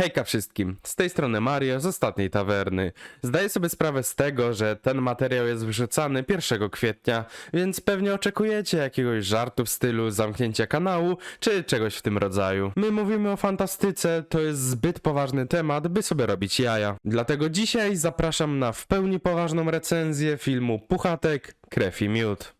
Hejka wszystkim, z tej strony Mario z ostatniej tawerny. Zdaję sobie sprawę z tego, że ten materiał jest wyrzucany 1 kwietnia, więc pewnie oczekujecie jakiegoś żartu w stylu zamknięcia kanału, czy czegoś w tym rodzaju. My mówimy o fantastyce, to jest zbyt poważny temat, by sobie robić jaja. Dlatego dzisiaj zapraszam na w pełni poważną recenzję filmu Puchatek, Krew i Miód.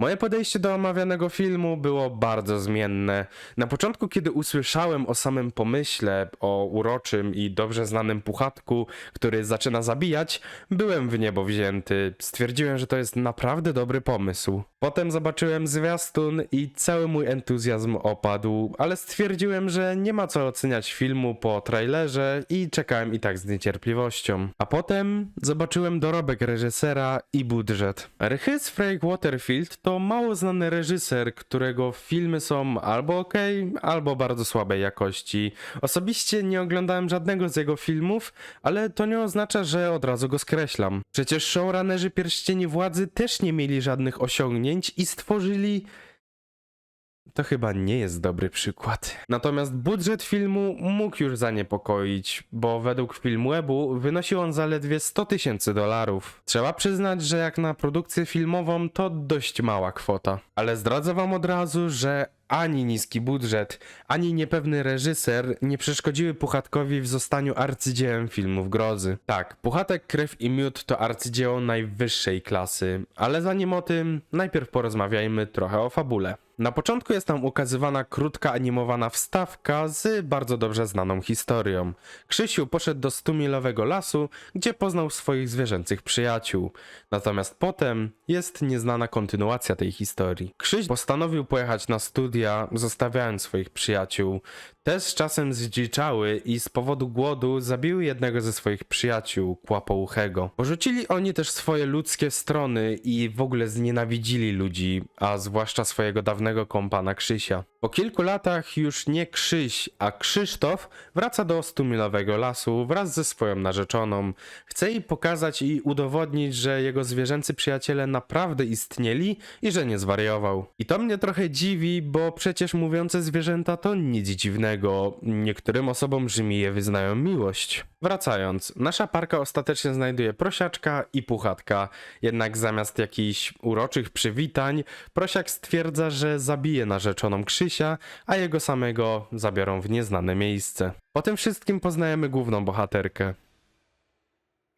Moje podejście do omawianego filmu było bardzo zmienne. Na początku, kiedy usłyszałem o samym pomyśle, o uroczym i dobrze znanym puchatku, który zaczyna zabijać, byłem w niebo wzięty. Stwierdziłem, że to jest naprawdę dobry pomysł. Potem zobaczyłem zwiastun i cały mój entuzjazm opadł, ale stwierdziłem, że nie ma co oceniać filmu po trailerze i czekałem i tak z niecierpliwością. A potem zobaczyłem dorobek reżysera i budżet. Rhys Frank Waterfield to mało znany reżyser, którego filmy są albo ok, albo bardzo słabej jakości. Osobiście nie oglądałem żadnego z jego filmów, ale to nie oznacza, że od razu go skreślam. Przecież showrunnerzy Pierścieni Władzy też nie mieli żadnych osiągnięć i stworzyli to chyba nie jest dobry przykład. Natomiast budżet filmu mógł już zaniepokoić, bo według Filmwebu wynosił on zaledwie 100 tysięcy dolarów. Trzeba przyznać, że jak na produkcję filmową to dość mała kwota. Ale zdradzę wam od razu, że ani niski budżet, ani niepewny reżyser nie przeszkodziły Puchatkowi w zostaniu arcydziełem filmów grozy. Tak, Puchatek, Krew i Miód to arcydzieło najwyższej klasy, ale zanim o tym, najpierw porozmawiajmy trochę o fabule. Na początku jest tam ukazywana krótka animowana wstawka z bardzo dobrze znaną historią. Krzysiu poszedł do 100-milowego lasu, gdzie poznał swoich zwierzęcych przyjaciół. Natomiast potem jest nieznana kontynuacja tej historii. Krzyś postanowił pojechać na studia, zostawiając swoich przyjaciół. Te z czasem zdziczały i z powodu głodu zabiły jednego ze swoich przyjaciół, Kłapouchego. Porzucili oni też swoje ludzkie strony i w ogóle znienawidzili ludzi, a zwłaszcza swojego dawnego kompana Krzysia. Po kilku latach już nie Krzyś, a Krzysztof wraca do stumilowego lasu wraz ze swoją narzeczoną. Chce jej pokazać i udowodnić, że jego zwierzęcy przyjaciele naprawdę istnieli i że nie zwariował. I to mnie trochę dziwi, bo przecież mówiące zwierzęta to nic dziwnego. Niektórym osobom Rzymije wyznają miłość. Wracając, nasza parka ostatecznie znajduje prosiaczka i puchatka, jednak zamiast jakichś uroczych przywitań, prosiak stwierdza, że zabije narzeczoną Krzysia, a jego samego zabiorą w nieznane miejsce. Po tym wszystkim poznajemy główną bohaterkę.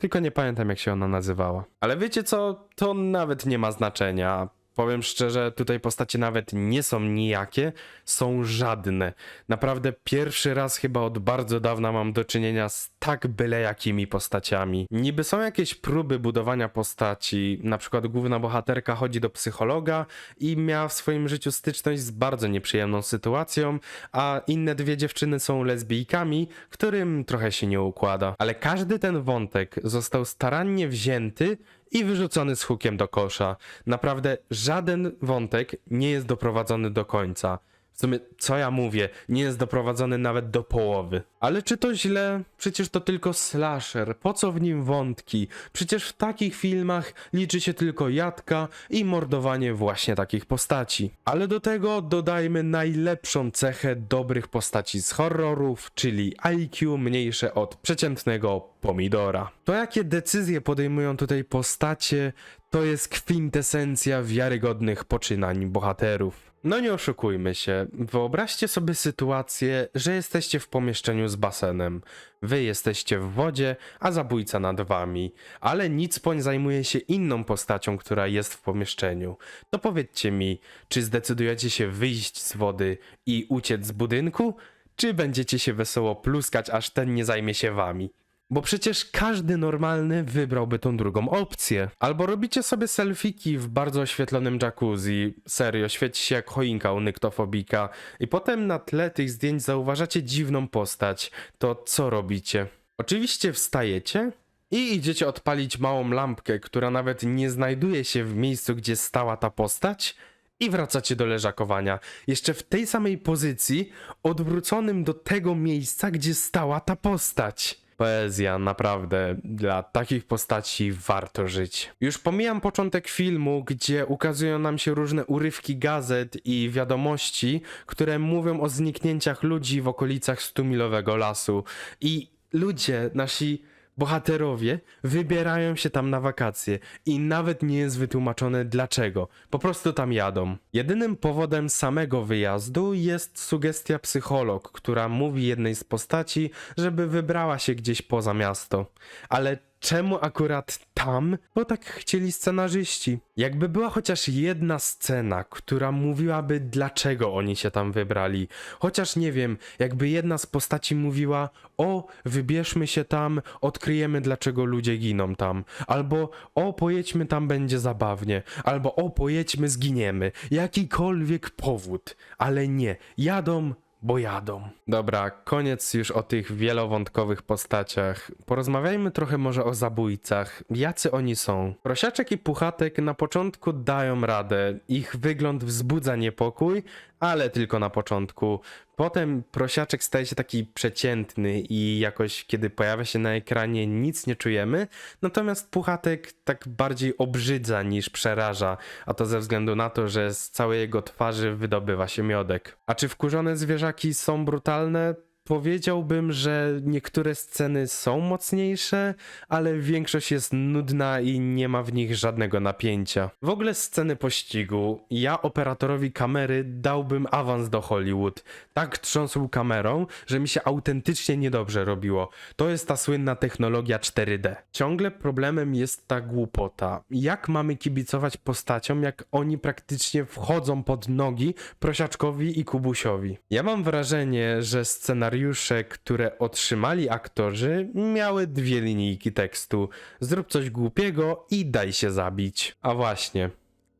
Tylko nie pamiętam jak się ona nazywała. Ale wiecie co? To nawet nie ma znaczenia. Powiem szczerze, tutaj postacie nawet nie są nijakie, są żadne. Naprawdę pierwszy raz chyba od bardzo dawna mam do czynienia z tak byle jakimi postaciami. Niby są jakieś próby budowania postaci, na przykład główna bohaterka chodzi do psychologa i miała w swoim życiu styczność z bardzo nieprzyjemną sytuacją, a inne dwie dziewczyny są lesbijkami, którym trochę się nie układa. Ale każdy ten wątek został starannie wzięty i wyrzucony z hukiem do kosza. Naprawdę żaden wątek nie jest doprowadzony do końca. W sumie, co ja mówię, nie jest doprowadzony nawet do połowy. Ale czy to źle? Przecież to tylko slasher. Po co w nim wątki? Przecież w takich filmach liczy się tylko jadka i mordowanie właśnie takich postaci. Ale do tego dodajmy najlepszą cechę dobrych postaci z horrorów, czyli IQ mniejsze od przeciętnego pomidora. To jakie decyzje podejmują tutaj postacie, to jest kwintesencja wiarygodnych poczynań bohaterów. No nie oszukujmy się, wyobraźcie sobie sytuację, że jesteście w pomieszczeniu z basenem. Wy jesteście w wodzie, a zabójca nad wami, ale Nicpoń zajmuje się inną postacią, która jest w pomieszczeniu. To powiedzcie mi, czy zdecydujecie się wyjść z wody i uciec z budynku, czy będziecie się wesoło pluskać, aż ten nie zajmie się wami? Bo przecież każdy normalny wybrałby tą drugą opcję. Albo robicie sobie selfiki w bardzo oświetlonym jacuzzi, serio, świeci się jak choinka u nyktofobika, i potem na tle tych zdjęć zauważacie dziwną postać. To co robicie? Oczywiście wstajecie i idziecie odpalić małą lampkę, która nawet nie znajduje się w miejscu, gdzie stała ta postać, i wracacie do leżakowania. Jeszcze w tej samej pozycji, odwróconym do tego miejsca, gdzie stała ta postać. Poezja, naprawdę. Dla takich postaci warto żyć. Już pomijam początek filmu, gdzie ukazują nam się różne urywki gazet i wiadomości, które mówią o zniknięciach ludzi w okolicach 100-milowego lasu. I ludzie, nasi bohaterowie, wybierają się tam na wakacje i nawet nie jest wytłumaczone dlaczego. Po prostu tam jadą. Jedynym powodem samego wyjazdu jest sugestia psycholog, która mówi jednej z postaci, żeby wybrała się gdzieś poza miasto. Ale czemu akurat tam? Bo tak chcieli scenarzyści. Jakby była chociaż jedna scena, która mówiłaby, dlaczego oni się tam wybrali. Chociaż nie wiem, jakby jedna z postaci mówiła: O, wybierzmy się tam, odkryjemy, dlaczego ludzie giną tam. Albo o, pojedźmy tam, będzie zabawnie. Albo o, pojedźmy, zginiemy. Jakikolwiek powód. Ale nie, jadą bo jadą. Dobra, koniec już o tych wielowątkowych postaciach. Porozmawiajmy trochę może o zabójcach. Jacy oni są? Prosiaczek i Puchatek na początku dają radę. Ich wygląd wzbudza niepokój, ale tylko na początku. Potem prosiaczek staje się taki przeciętny i jakoś kiedy pojawia się na ekranie nic nie czujemy, natomiast Puchatek tak bardziej obrzydza niż przeraża, a to ze względu na to, że z całej jego twarzy wydobywa się miodek. A czy wkurzone zwierzaki są brutalne? Powiedziałbym, że niektóre sceny są mocniejsze, ale większość jest nudna i nie ma w nich żadnego napięcia. W ogóle sceny pościgu. Ja operatorowi kamery dałbym awans do Hollywood. Tak trząsł kamerą, że mi się autentycznie niedobrze robiło. To jest ta słynna technologia 4D. Ciągle problemem jest ta głupota. Jak mamy kibicować postaciom, jak oni praktycznie wchodzą pod nogi Prosiaczkowi i Kubusiowi? Ja mam wrażenie, że scenariusze, które otrzymali aktorzy, miały dwie linijki tekstu. Zrób coś głupiego i daj się zabić. A właśnie.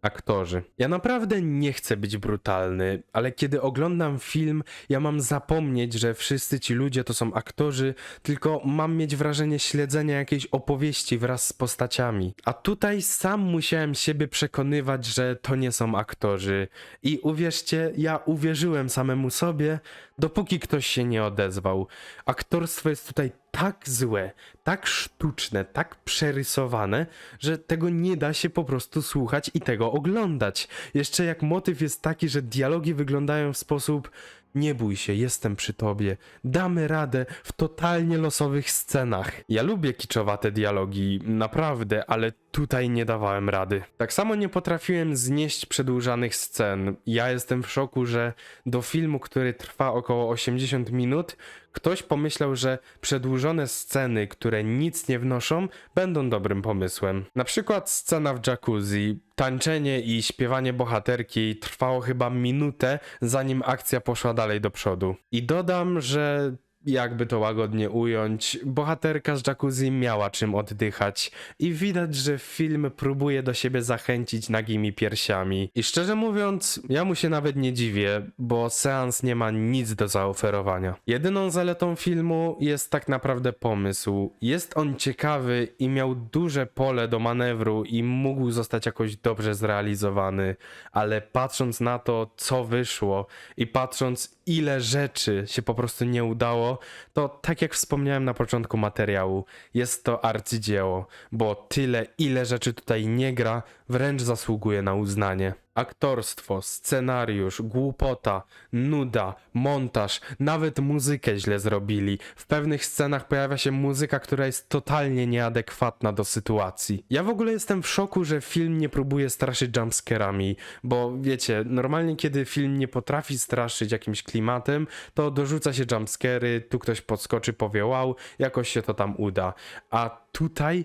Aktorzy. Ja naprawdę nie chcę być brutalny, ale kiedy oglądam film, ja mam zapomnieć, że wszyscy ci ludzie to są aktorzy, tylko mam mieć wrażenie śledzenia jakiejś opowieści wraz z postaciami. A tutaj sam musiałem siebie przekonywać, że to nie są aktorzy. I uwierzcie, ja uwierzyłem samemu sobie, dopóki ktoś się nie odezwał. Aktorstwo jest tutaj tak złe, tak sztuczne, tak przerysowane, że tego nie da się po prostu słuchać i tego oglądać. Jeszcze jak motyw jest taki, że dialogi wyglądają w sposób nie bój się, jestem przy tobie. Damy radę w totalnie losowych scenach. Ja lubię kiczowate dialogi, naprawdę, ale tutaj nie dawałem rady. Tak samo nie potrafiłem znieść przedłużanych scen. Ja jestem w szoku, że do filmu, który trwa około 80 minut, ktoś pomyślał, że przedłużone sceny, które nic nie wnoszą, będą dobrym pomysłem. Na przykład scena w jacuzzi. Tańczenie i śpiewanie bohaterki trwało chyba minutę, zanim akcja poszła dalej do przodu. I dodam, że jakby to łagodnie ująć, bohaterka z jacuzzi miała czym oddychać i widać, że film próbuje do siebie zachęcić nagimi piersiami. I szczerze mówiąc, ja mu się nawet nie dziwię, bo seans nie ma nic do zaoferowania. Jedyną zaletą filmu jest tak naprawdę pomysł. Jest on ciekawy i miał duże pole do manewru i mógł zostać jakoś dobrze zrealizowany, ale patrząc na to, co wyszło i patrząc, ile rzeczy się po prostu nie udało, to tak jak wspomniałem na początku materiału, jest to arcydzieło, bo tyle, ile rzeczy tutaj nie gra, wręcz zasługuje na uznanie. Aktorstwo, scenariusz, głupota, nuda, montaż, nawet muzykę źle zrobili. W pewnych scenach pojawia się muzyka, która jest totalnie nieadekwatna do sytuacji. Ja w ogóle jestem w szoku, że film nie próbuje straszyć jumpscarami, bo wiecie, normalnie kiedy film nie potrafi straszyć jakimś klimatem, to dorzuca się jumpscary, tu ktoś podskoczy, powie wow, jakoś się to tam uda. A tutaj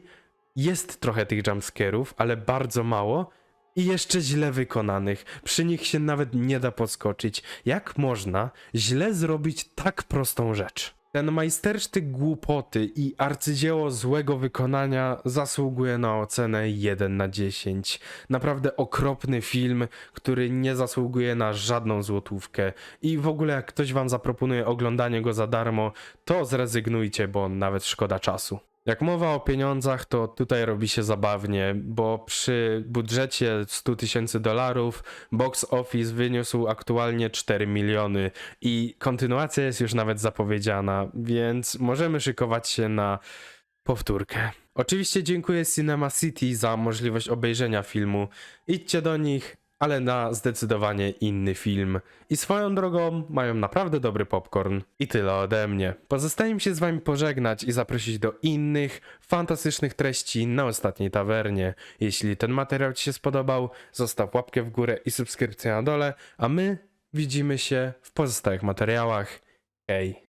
jest trochę tych jumpscarów, ale bardzo mało i jeszcze źle wykonanych. Przy nich się nawet nie da podskoczyć. Jak można źle zrobić tak prostą rzecz? Ten majstersztyk głupoty i arcydzieło złego wykonania zasługuje na ocenę 1 na 10. Naprawdę okropny film, który nie zasługuje na żadną złotówkę. I w ogóle jak ktoś wam zaproponuje oglądanie go za darmo, to zrezygnujcie, bo nawet szkoda czasu. Jak mowa o pieniądzach, to tutaj robi się zabawnie, bo przy budżecie 100 tysięcy dolarów box office wyniósł aktualnie 4 miliony i kontynuacja jest już nawet zapowiedziana, więc możemy szykować się na powtórkę. Oczywiście dziękuję Cinema City za możliwość obejrzenia filmu. Idźcie do nich, ale na zdecydowanie inny film. I swoją drogą mają naprawdę dobry popcorn. I tyle ode mnie. Pozostaje mi się z wami pożegnać i zaprosić do innych, fantastycznych treści na ostatniej tawernie. Jeśli ten materiał ci się spodobał, zostaw łapkę w górę i subskrypcję na dole, a my widzimy się w pozostałych materiałach. Hej!